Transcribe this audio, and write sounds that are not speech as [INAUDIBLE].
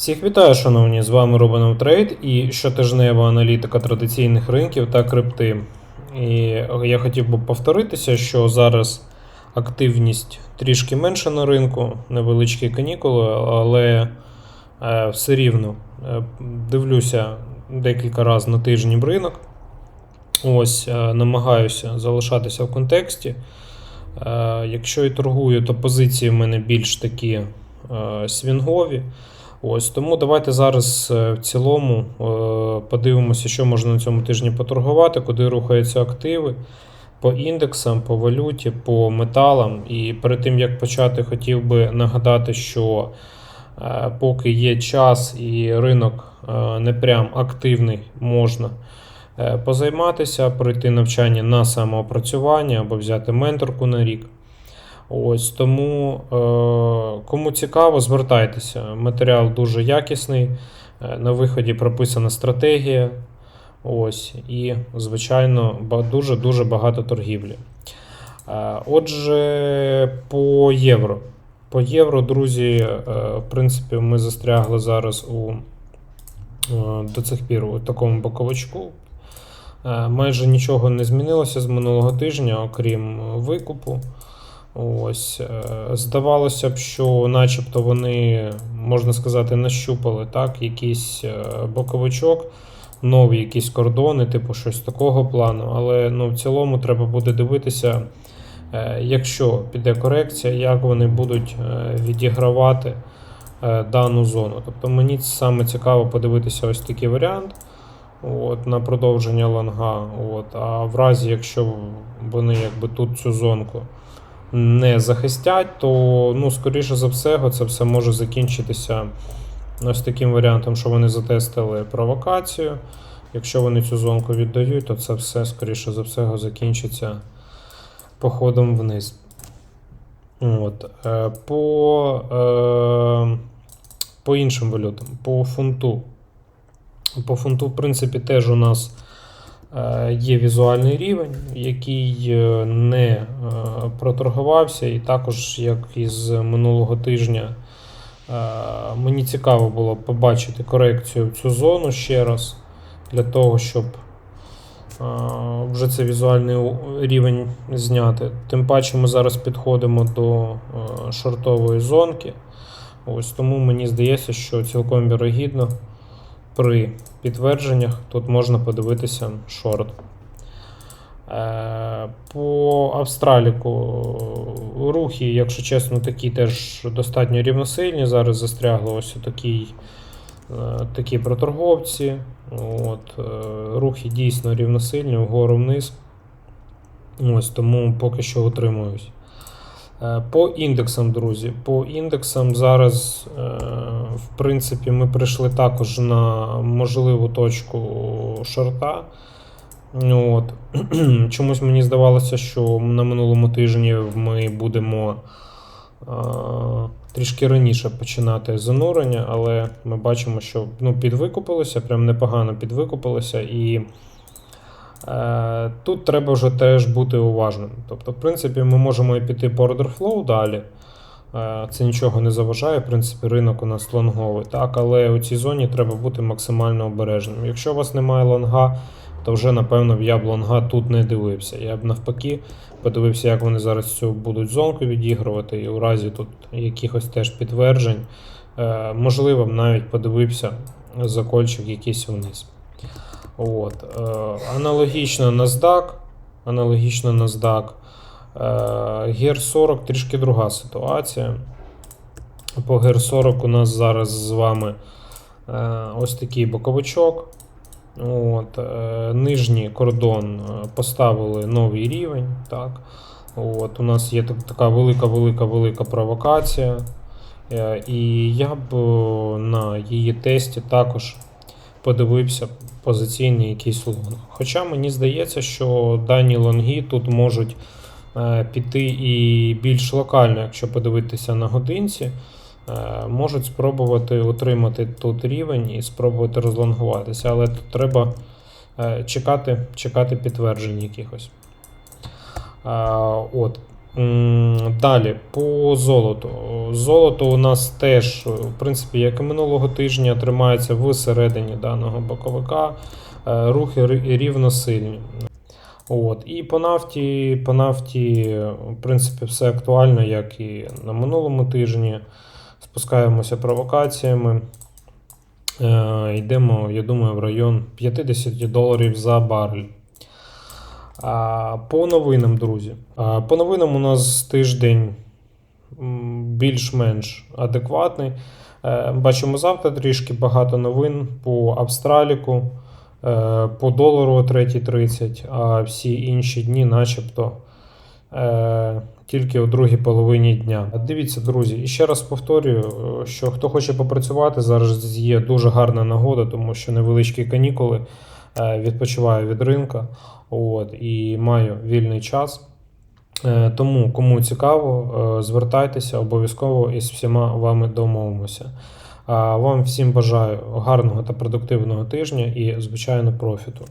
Всіх вітаю, шановні! З вами Робинов Трейд і щотижнева аналітика традиційних ринків та крипти. І я хотів би повторитися, що зараз активність трішки менша на ринку, невеличкі канікули, але е, все рівно е, дивлюся декілька разів на тиждень ринок. Ось, е, намагаюся залишатися в контексті. Якщо і торгую, то позиції в мене більш такі свінгові. Ось тому давайте зараз е, в цілому е, подивимося, що можна на цьому тижні поторгувати, куди рухаються активи по індексам, по валюті, по металам. І перед тим як почати, хотів би нагадати, що е, поки є час і ринок не прям активний, можна позайматися, пройти навчання на самоопрацювання або взяти менторку на рік. Ось тому, е, кому цікаво, звертайтеся. Матеріал дуже якісний. е, На виході прописана стратегія. Ось, і, звичайно, дуже-дуже багато торгівлі. Е, Отже, по євро. По євро, друзі, е, в принципі, ми застрягли зараз у до цих пір у такому боковичку. Майже нічого не змінилося з минулого тижня, окрім викупу. Ось, е, здавалося б, що начебто вони, можна сказати, нащупали так, якийсь е, боковичок, нові якісь кордони, типу щось такого плану. Але ну, в цілому треба буде дивитися, е, якщо піде корекція, як вони будуть відігравати дану зону. Тобто мені саме цікаво подивитися ось такий варіант. От, на продовження лонга. От, а в разі, якщо вони якби тут цю зонку не захистять, то ну, скоріше за все, це все може закінчитися ось таким варіантом, що вони затестили провокацію. Якщо вони цю зонку віддають, то це все, скоріше за все, закінчиться походом вниз. От. е, По, е, по іншим валютам, по фунту. По фунту, в принципі, теж у нас є візуальний рівень, який е, не е, проторгувався, і також, як із минулого тижня, е, мені цікаво було побачити корекцію в цю зону ще раз, для того, щоб е, вже цей візуальний рівень зняти. Тим паче ми зараз підходимо до е, шортової зонки. Ось тому мені здається, що цілком вірогідно при підтвердженнях тут можна подивитися шорт. Е, По Австраліку рухи, якщо чесно, такі теж достатньо рівносильні. Зараз застрягли ось такий, такі проторговці. От, е, рухи дійсно рівносильні, вгору вниз. Ось тому поки що утримуюсь. Е, По індексам, друзі, по індексам зараз, е, в принципі, ми прийшли також на можливу точку шорта. От. [CLEARS THROAT] Чомусь мені здавалося, що на минулому тижні ми будемо е, трішки раніше починати занурення, але ми бачимо, що ну, підвикупилося, прям непогано підвикупилося. І Е, Тут треба вже теж бути уважним. Тобто, в принципі, ми можемо і піти по order flow далі. Е, Це нічого не заважає, в принципі, ринок у нас лонговий. Так, але у цій зоні треба бути максимально обережним. Якщо у вас немає лонга, то вже, напевно, я б лонга тут не дивився. Я б навпаки подивився, як вони зараз цю будуть зонку відігрувати, і у разі тут якихось теж підтверджень, е, можливо, б навіть подивився закольчик якийсь вниз. От. Е, аналогічно NASDAQ, аналогічно NASDAQ. Е, GER 40 трішки друга ситуація. По GER 40 у нас зараз з вами е, ось такий боковичок. От, е, нижній кордон поставили новий рівень. Так. От, у нас є така велика-велика-велика провокація. І я б на її тесті також подивився позиційний якийсь лонг. Хоча мені здається, що дані лонги тут можуть піти і більш локально, якщо подивитися на годинці, е, можуть спробувати отримати тут рівень і спробувати розлонгуватися. Але тут треба е, чекати, чекати підтверджень якихось. Е, От. Далі, по золоту. Золото у нас теж, в принципі, як і минулого тижня, тримається всередині даного боковика. Е, Рухи ри- рівно сильні. От. І по нафті, по нафті, в принципі, все актуально, як і на минулому тижні. Спускаємося провокаціями. Е, йдемо, я думаю, в район 50 доларів за барель. А, по новинам, друзі. А, по новинам у нас тиждень більш-менш адекватний. Е, бачимо завтра трішки багато новин по Австраліку, по долару о 3.30, а всі інші дні, начебто. Е, тільки у другій половині дня. Дивіться, друзі, і ще раз повторюю, е, що хто хоче попрацювати, зараз є дуже гарна нагода, тому що невеличкі канікули е, відпочиваю від ринка от, і маю вільний час. Е, Тому, кому цікаво, е, звертайтеся обов'язково із всіма вами домовимося. Вам всім бажаю гарного та продуктивного тижня і, звичайно, профіту.